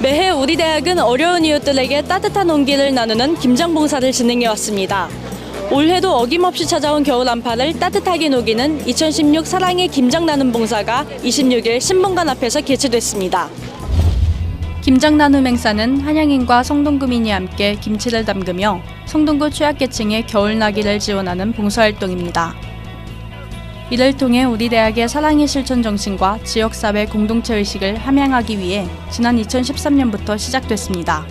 매해 우리 대학은 어려운 이웃들에게 따뜻한 온기를 나누는 김장봉사를 진행해 왔습니다. 올해도 어김없이 찾아온 겨울 한파를 따뜻하게 녹이는 2016 사랑의 김장 나눔 봉사가 26일 신문관 앞에서 개최됐습니다. 김장 나눔 행사는 한양인과 성동구민이 함께 김치를 담그며 성동구 취약계층의 겨울 나기를 지원하는 봉사활동입니다. 이를 통해 우리 대학의 사랑의 실천 정신과 지역사회 공동체 의식을 함양하기 위해 지난 2013년부터 시작됐습니다.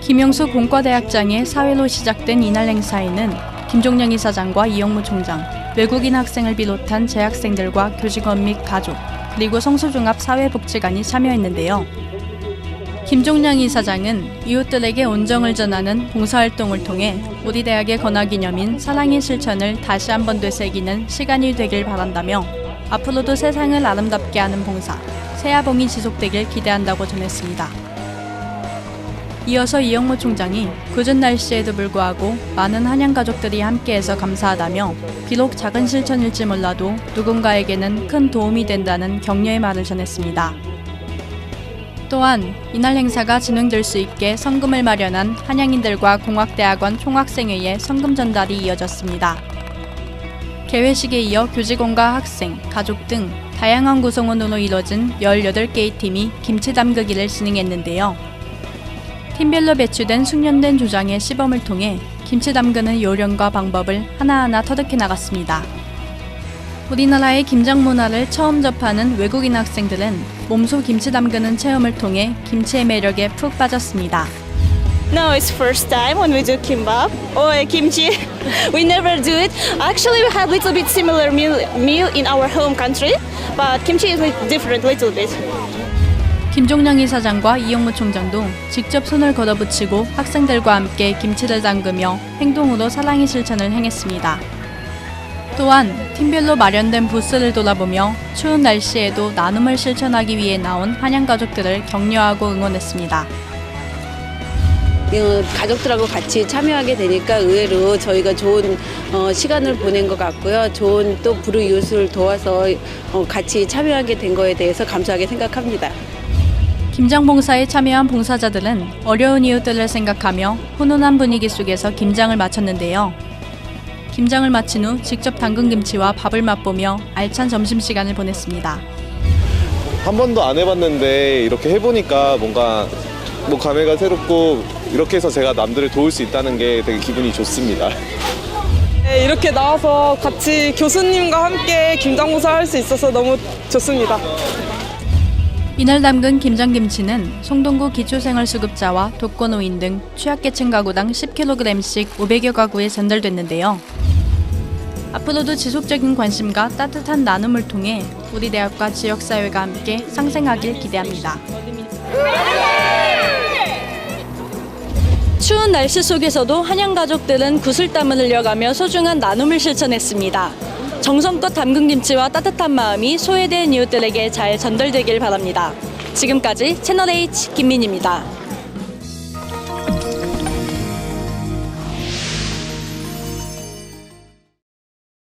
김영수 공과대학장의 사회로 시작된 이날 행사에는 김종영 이 사장과 이영무 총장, 외국인 학생을 비롯한 재학생들과 교직원 및 가족, 그리고 성수중합 사회복지관이 참여했는데요. 김종량 이사장은 이웃들에게 온정을 전하는 봉사활동을 통해 우리 대학의 건화기념인 사랑의 실천을 다시 한번 되새기는 시간이 되길 바란다며 앞으로도 세상을 아름답게 하는 봉사, 새야봉이 지속되길 기대한다고 전했습니다. 이어서 이영모 총장이 굳은 날씨에도 불구하고 많은 한양 가족들이 함께해서 감사하다며 비록 작은 실천일지 몰라도 누군가에게는 큰 도움이 된다는 격려의 말을 전했습니다. 또한 이날 행사가 진행될 수 있게 성금을 마련한 한양인들과 공학대학원 총학생회의 성금 전달이 이어졌습니다. 개회식에 이어 교직원과 학생, 가족 등 다양한 구성원으로 이뤄진 18개의 팀이 김치 담그기를 진행했는데요. 팀별로 배치된 숙련된 조장의 시범을 통해 김치 담그는 요령과 방법을 하나하나 터득해 나갔습니다. 우리나라의 김장 문화를 처음 접하는 외국인 학생들은 몸소 김치 담그는 체험을 통해 김치의 매력에 푹 빠졌습니다. No, it's first time when we do kimbap or kimchi. we never do it. Actually, we have little bit similar meal, meal in our home country, but kimchi is different little bit. 김종령 이사장과 이영무 총장도 직접 손을 걷어붙이고 학생들과 함께 김치를 담그며 행동으로 사랑의 실천을 행했습니다. 또한 팀별로 마련된 부스를 돌아보며 추운 날씨에도 나눔을 실천하기 위해 나온 한양 가족들을 격려하고 응원했습니다. 어, 가족들하고 같이 참여하게 되니까 의외로 저희가 좋은 어, 시간을 보낸 것 같고요. 좋은 또 불우이웃을 도와서 어, 같이 참여하게 된 거에 대해서 감사하게 생각합니다. 김장 봉사에 참여한 봉사자들은 어려운 이웃들을 생각하며 훈훈한 분위기 속에서 김장을 마쳤는데요. 김장을 마친 후 직접 담근 김치와 밥을 맛보며 알찬 점심시간을 보냈습니다. 한 번도 안 해봤는데 이렇게 해보니까 뭔가 뭐 감회가 새롭고 이렇게 해서 제가 남들을 도울 수 있다는 게 되게 기분이 좋습니다. 네, 이렇게 나와서 같이 교수님과 함께 김장봉사 할 수 있어서 너무 좋습니다. 이날 담근 김장김치는 송동구 기초생활수급자와 독거노인 등 취약계층 가구당 10kg씩 500여 가구에 전달됐는데요. 앞으로도 지속적인 관심과 따뜻한 나눔을 통해 우리 대학과 지역사회가 함께 상생하길 기대합니다. 추운 날씨 속에서도 한양 가족들은 구슬땀을 흘려가며 소중한 나눔을 실천했습니다. 정성껏 담근 김치와 따뜻한 마음이 소외된 이웃들에게 잘 전달되길 바랍니다. 지금까지 채널H 김민입니다.